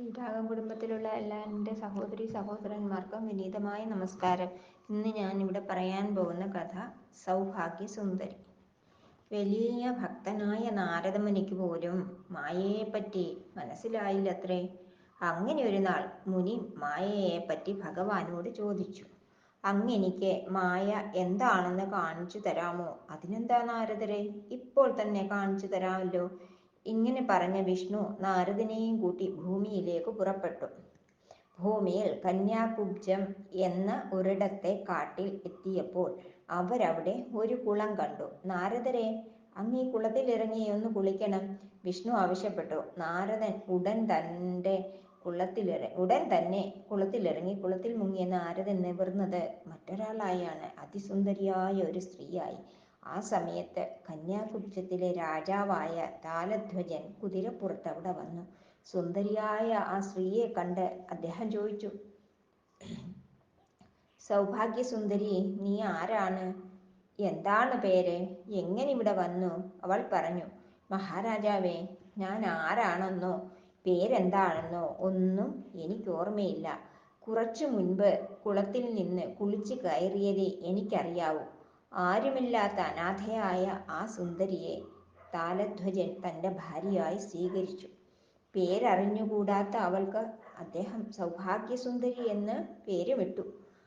ശ്രീരാഗം കുടുംബത്തിലുള്ള എല്ലാ എന്റെ സഹോദരി സഹോദരന്മാർക്കും വിനീതമായ നമസ്കാരം. ഇന്ന് ഞാൻ ഇവിടെ പറയാൻ പോകുന്ന കഥ സൗഭാഗ്യ സുന്ദരി വലിയ ഭക്തനായ നാരദമുനിക്ക് പോലും മായയെപ്പറ്റി മനസ്സിലായില്ലത്രേ. അങ്ങനെ ഒരു നാൾ മുനി മായയെപ്പറ്റി ഭഗവാനോട് ചോദിച്ചു. അങ്ങെനിക്ക് മായ എന്താണെന്ന് കാണിച്ചു തരാമോ? അതിനെന്താ നാരദരെ? ഇപ്പോൾ തന്നെ കാണിച്ചു തരാമല്ലോ. ഇങ്ങനെ പറഞ്ഞ വിഷ്ണു നാരദനെയും കൂട്ടി ഭൂമിയിലേക്ക് പുറപ്പെട്ടു. ഭൂമിയിൽ കന്യാകുബ്ജം എന്ന ഒരിടത്തെ കാട്ടിൽ എത്തിയപ്പോൾ അവരവിടെ ഒരു കുളം കണ്ടു. നാരദരെ അങ്ങ് ഈ കുളത്തിലിറങ്ങി ഒന്ന് കുളിക്കണം. വിഷ്ണു ആവശ്യപ്പെട്ടു. നാരദൻ ഉടൻ തന്റെ കുളത്തിലിറ ഉടൻ തന്നെ കുളത്തിലിറങ്ങി കുളത്തിൽ മുങ്ങിയ നാരദൻ നിവർന്നത് മറ്റൊരാളായാണ്. അതിസുന്ദരിയായ ഒരു സ്ത്രീയായി. ആ സമയത്ത് കന്യാകുബ്ജത്തിലെ രാജാവായ താലധ്വജൻ കുതിരപ്പുറത്ത് അവിടെ വന്നു. സുന്ദരിയായ ആ സ്ത്രീയെ കണ്ട് അദ്ദേഹം ചോദിച്ചു സൗഭാഗ്യസുന്ദരി നീ ആരാണ്? എന്താണ് പേര്? എങ്ങനെ ഇവിടെ വന്നു? അവൾ പറഞ്ഞു മഹാരാജാവേ ഞാൻ ആരാണെന്നോ പേരെന്താണെന്നോ ഒന്നും എനിക്ക് ഓർമ്മയില്ല. കുറച്ചു മുൻപ് കുളത്തിൽ നിന്ന് കുളിച്ചു കയറിയതേ എനിക്കറിയാവൂ. ആരുമില്ലാത്ത അനാഥയായ ആ സുന്ദരിയെ താലധ്വജൻ തന്റെ ഭാര്യയായി സ്വീകരിച്ചു. പേരറിഞ്ഞുകൂടാത്ത അവൾക്ക് അദ്ദേഹം സൗഭാഗ്യസുന്ദരി എന്ന് പേരുമിട്ടു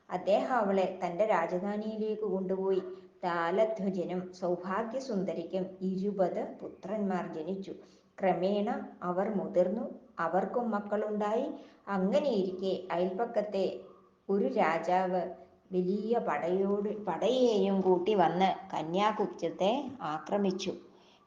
അദ്ദേഹം അവളെ തന്റെ രാജധാനിയിലേക്ക് കൊണ്ടുപോയി. താലധ്വജനും സൗഭാഗ്യസുന്ദരിക്കും ഇരുപത് പുത്രന്മാർ ജനിച്ചു. ക്രമേണ അവർ മുതിർന്നു. അവർക്കും മക്കളുണ്ടായി. അങ്ങനെയിരിക്കെ അയൽപ്പക്കത്തെ ഒരു രാജാവ് വലിയ പടയോട് പടയെയും കൂട്ടി വന്ന് കന്യാകുബ്ജത്തെ ആക്രമിച്ചു.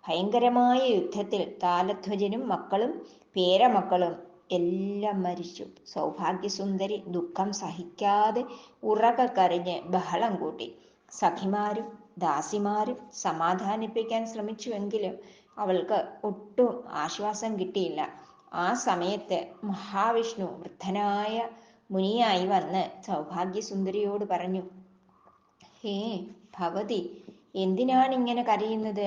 ഭയങ്കരമായ യുദ്ധത്തിൽ താലധ്വജനും മക്കളും പേരമക്കളും എല്ലാം മരിച്ചു. സൗഭാഗ്യസുന്ദരി ദുഃഖം സഹിക്കാതെ ഉറക കരഞ്ഞ് ബഹളം കൂട്ടി. സഖിമാരും ദാസിമാരും സമാധാനിപ്പിക്കാൻ ശ്രമിച്ചുവെങ്കിലും അവൾക്ക് ഒട്ടും ആശ്വാസം കിട്ടിയില്ല. ആ സമയത്ത് മഹാവിഷ്ണു വൃദ്ധനായ മുനിയായി വന്ന് സൗഭാഗ്യസുന്ദരിയോട് പറഞ്ഞു ഹേ ഭവതി എന്തിനാണ് ഇങ്ങനെ കരയുന്നത്?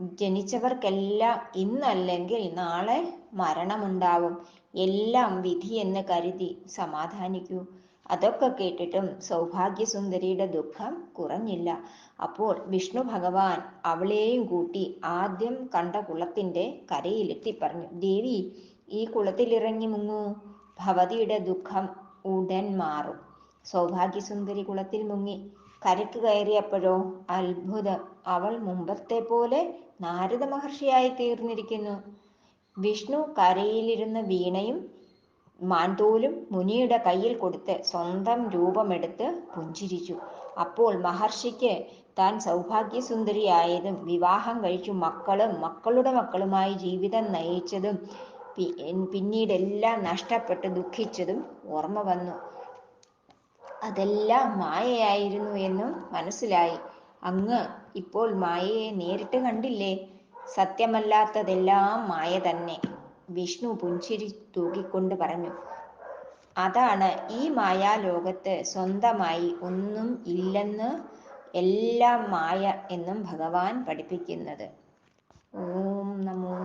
ജനിച്ചവർക്കെല്ലാം ഇന്നല്ലെങ്കിൽ നാളെ മരണമുണ്ടാവും. എല്ലാം വിധി എന്ന് കരുതി സമാധാനിക്കൂ. അതൊക്കെ കേട്ടിട്ടും സൗഭാഗ്യസുന്ദരിയുടെ ദുഃഖം കുറഞ്ഞില്ല. അപ്പോൾ വിഷ്ണു ഭഗവാൻ അവളെയും കൂട്ടി ആദ്യം കണ്ട കുളത്തിന്റെ കരയിലെത്തി പറഞ്ഞു ദേവി ഈ കുളത്തിലിറങ്ങി മുങ്ങൂ. ഭവതിയുടെ ദുഃഖം ഉടൻ മാറും. സൗഭാഗ്യസുന്ദരി കുളത്തിൽ മുങ്ങി കരക്ക് കയറിയപ്പോഴോ അത്ഭുതം. അവൾ മുമ്പത്തെ പോലെ നാരദ മഹർഷിയായി തീർന്നിരിക്കുന്നു. വിഷ്ണു കരയിലിരുന്ന വീണയും മാൻതോലും മുനിയുടെ കയ്യിൽ കൊടുത്ത് സ്വന്തം രൂപമെടുത്ത് പുഞ്ചിരിച്ചു. അപ്പോൾ മഹർഷിക്ക് താൻ സൗഭാഗ്യസുന്ദരിയായതും വിവാഹം കഴിച്ചു മക്കളും മക്കളുടെ മക്കളുമായി ജീവിതം നയിച്ചതും പിന്നീടെല്ലാം നഷ്ടപ്പെട്ട് ദുഃഖിച്ചതും ഓർമ്മ വന്നു. അതെല്ലാം മായയായിരുന്നു എന്നും മനസ്സിലായി. അങ്ങ് ഇപ്പോൾ മായയെ നേരിട്ട് കണ്ടില്ലേ? സത്യമല്ലാത്തതെല്ലാം മായ തന്നെ. വിഷ്ണു പുഞ്ചിരി തൂക്കിക്കൊണ്ട് പറഞ്ഞു അതാണ് ഈ മായാലോകത്ത് സ്വന്തമായി ഒന്നും ഇല്ലെന്ന് എല്ലാം മായ എന്നും ഭഗവാൻ പഠിപ്പിക്കുന്നത്. ഓം നമോ